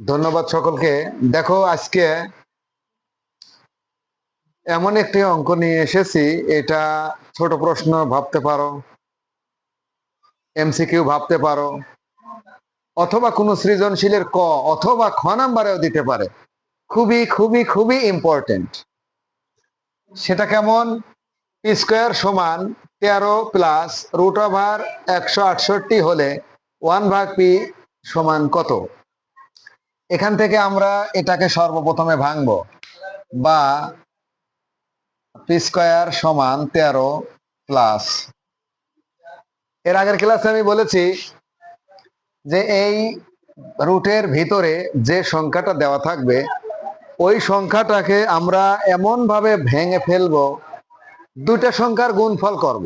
ধন্যবাদ সকলকে। দেখো, আজকে এমন একটি অঙ্ক নিয়ে এসেছি, এটা ছোট প্রশ্ন, ভাবতে পারো এমসিকিউ ভাবতে পারো, অথবা কোনো সৃজনশীলের ক অথবা খ নাম্বারেও দিতে পারে। খুবই খুবই খুবই ইম্পর্টেন্ট সেটা কেমন? স্কোয়ার সমান তেরো প্লাস রুট ওভার একশো আটষট্টি হলে ওয়ান ভাগ পি সমান কত? এখান থেকে আমরা এটাকে সর্বপ্রথমে ভাঙবো বা পি স্কোয়ার সমান তেরো প্লাস। এর আগের ক্লাসে আমি বলেছি যে এই রুটের ভিতরে যে সংখ্যাটা দেওয়া থাকবে, ওই সংখ্যাটাকে আমরা এমন ভাবে ভেঙে ফেলব, দুইটা সংখ্যার গুণফল করব।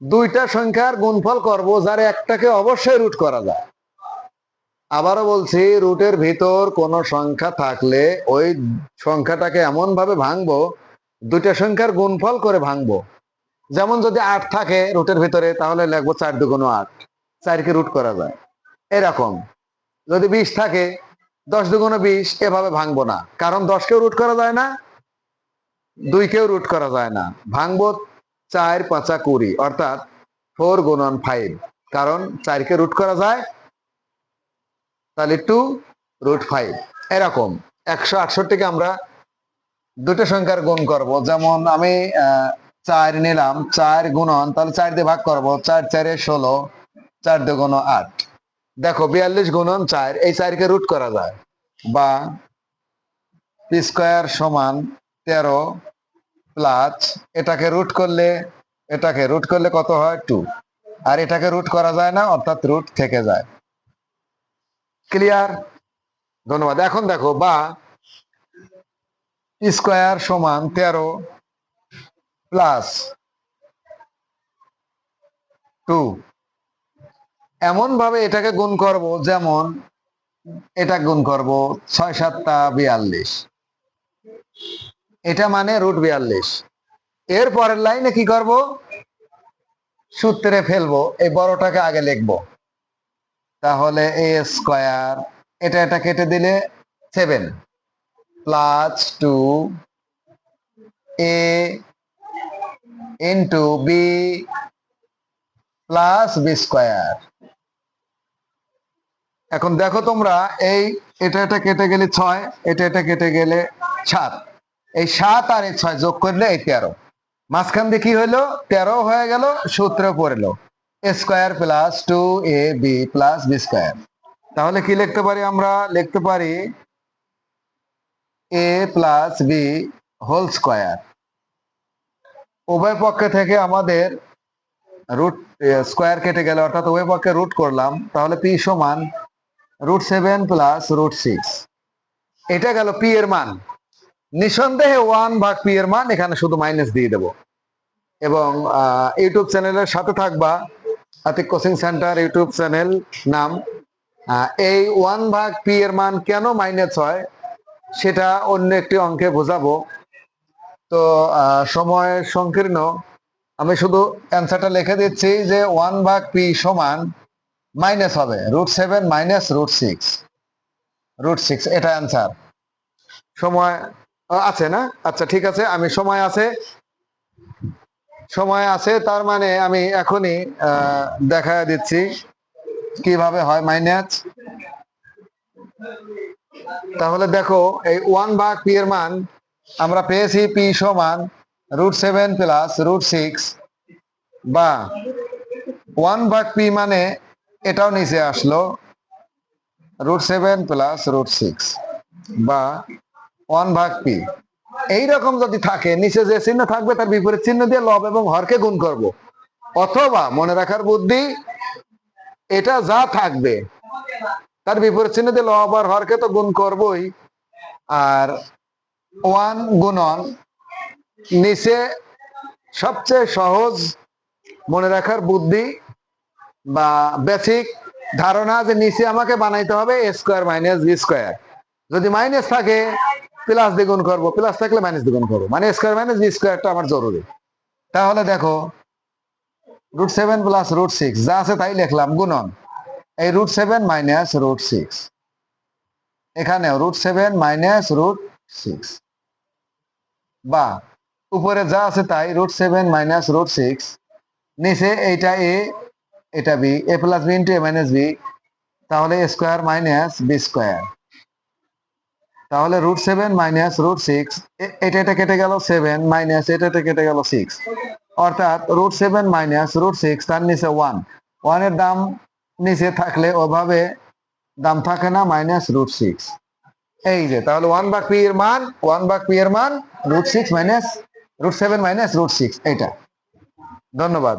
দুইটা সংখ্যার গুণফল করব যার একটাকে অবশ্যই রুট করা যায়। আবারও বলছি, রুটের ভিতর কোনো সংখ্যা থাকলে ওই সংখ্যাটাকে এমন ভাবে ভাঙবো, দুইটা সংখ্যার গুণফল করে ভাঙবো। যেমন যদি আট থাকে রুটের ভিতরে, তাহলে লিখব চার দুগুণ আট। চারকে রুট করা যায়। এরকম। যদি বিশ থাকে, দশ দুগুণ বিশ, এভাবে ভাঙবো না। কারণ দশকেও রুট করা যায় না, দুইকেও রুট করা যায় না। ভাঙবো চার পাঁচা কুড়ি, অর্থাৎ ফোর গুণন ফাইভ। কারণ চারকে রুট করা যায় তাহলে টু রুট ফাইভ এরকম। একশো আটষট্টিকে আমরা দুটো সংখ্যার গুণ করব। যেমন আমি চার নিলাম, চার গুণন, তাহলে চার দিয়ে ভাগ করব। চার, চারে ষোলো, চার দুগুণ আট। দেখো, বিয়াল্লিশ গুণন চার, এই চারকে রুট করা যায়। বা স্কোয়ার সমান তেরো প্লাস এটাকে রুট করলে, এটাকে রুট করলে কত হয়? টু আর এটাকে রুট করা যায় না, অর্থাৎ রুট থেকে যায়। ক্লিয়ার ধন্যবাদ। এখন দেখো, বা স্কোয়ার সমান তেরো প্লাস টু। এমন ভাবে এটাকে গুণ করব, যেমন এটা গুণ করব ছয় সাতটা বিয়াল্লিশ। এটা মানে রুট বিয়াল্লিশ। এর পরের লাইনে কি করব? সূত্রে ফেলব, এই বড়টাকে আগে লিখব। তাহলে এ স্কোয়ার এটা এটা কেটে দিলে seven plus two A into B plus B square এখন দেখো তোমরা, এই এটা এটা কেটে গেলে ছয়, এটা এটা কেটে গেলে সাত। এই সাত আর এই ছয় যোগ করলে এই তেরো। মাঝখান দিয়ে কি হইল? তেরো হয়ে গেল, সূত্র পড়ল। Square plus two A B plus B square তাহলে কি লিখতে পারি আমরা? লিখতে পারি A plus B whole square উভয় পক্ষে থেকে আমাদের রুট স্কোয়ার কেটে গেল, অর্থাৎ উভয় পক্ষে রুট করলাম। তাহলে পি সমান root seven plus root six এটা গেল পি এর মান। নিঃসন্দেহে ওয়ান ভাগ পি এর মান এখানে শুধু মাইনাস দিয়ে দেব। এবং ইউটিউব চ্যানেলের সাথে থাকবা। Atik coaching centre YouTube channel নাম। এই ওয়ান ভাগ পি এর মান কেন মাইনাস হয়, সেটা অন্য একটি অঙ্কে বোঝাবো। তো সময় সংকীর্ণ। আমি শুধু অ্যান্সারটা লিখে দিচ্ছি যে ওয়ান ভাগ পি সমান মাইনাস হবে। Root seven minus root six root six এটা অ্যান্সার সময় আছে না? আচ্ছা ঠিক আছে, আমি সময় আছে। সময় আছে, তার মানে আমি এখনই দেখা দিচ্ছি কীভাবে হয় মাইনাস। তাহলে দেখো, এই ওয়ান ভাগ পি এর মান আমরা পেয়েছি পি সমান root seven plus root six, বা ওয়ান ভাগ পি মানে এটাও নিচে আসলো root seven plus root six, বা ওয়ান ভাগ পি। এইরকম যদি থাকে, নিচে যে চিহ্ন থাকবে তার বিপরীত চিহ্ন দিয়ে লব এবং হরকে গুণ করব। অথবা মনে রাখার বুদ্ধি, এটা যা থাকবে, তার বিপরীত চিহ্ন দিয়ে লব আর হরকে তো গুণ করবই। আর ওয়ান গুণন নিচে সবচেয়ে সহজ মনে রাখার বুদ্ধি বা বেসিক ধারণা যে নিচে আমাকে বানাইতে হবে, A square minus B square. যদি মাইনাস থাকে প্লাস দ্বিগুণ করব প্লাস থাকলে মাইনাস দ্বিগুণ করব। মানে স্কোয়ার মাইনাস বি স্কোয়ারটা আমার জরুরি। তাহলে দেখো root seven plus root six যা আছে তাই লিখলাম, গুণন। এই root seven minus root six এখানেও root seven minus root six বা, উপরে যা আছে তাই root seven minus root six নিচে এইটা এ এটা B A plus B into A minus B তাহলে স্কোয়ার মাইনাস বি স্কোয়ার তাহলে root seven minus root six এটা এটা কেটে গেল সেভেন মাইনাস এটা এটা কেটে গেল সিক্স অর্থাৎ root seven minus root six তার নিচে ওয়ান ওয়ানের দাম নিচে থাকলে ওভাবে দাম থাকে না মাইনাস রুট সিক্স এই যে, তাহলে ওয়ান বাক পি এর মান ওয়ান বাক পি এর মান root six minus root seven minus root six এইটা। ধন্যবাদ।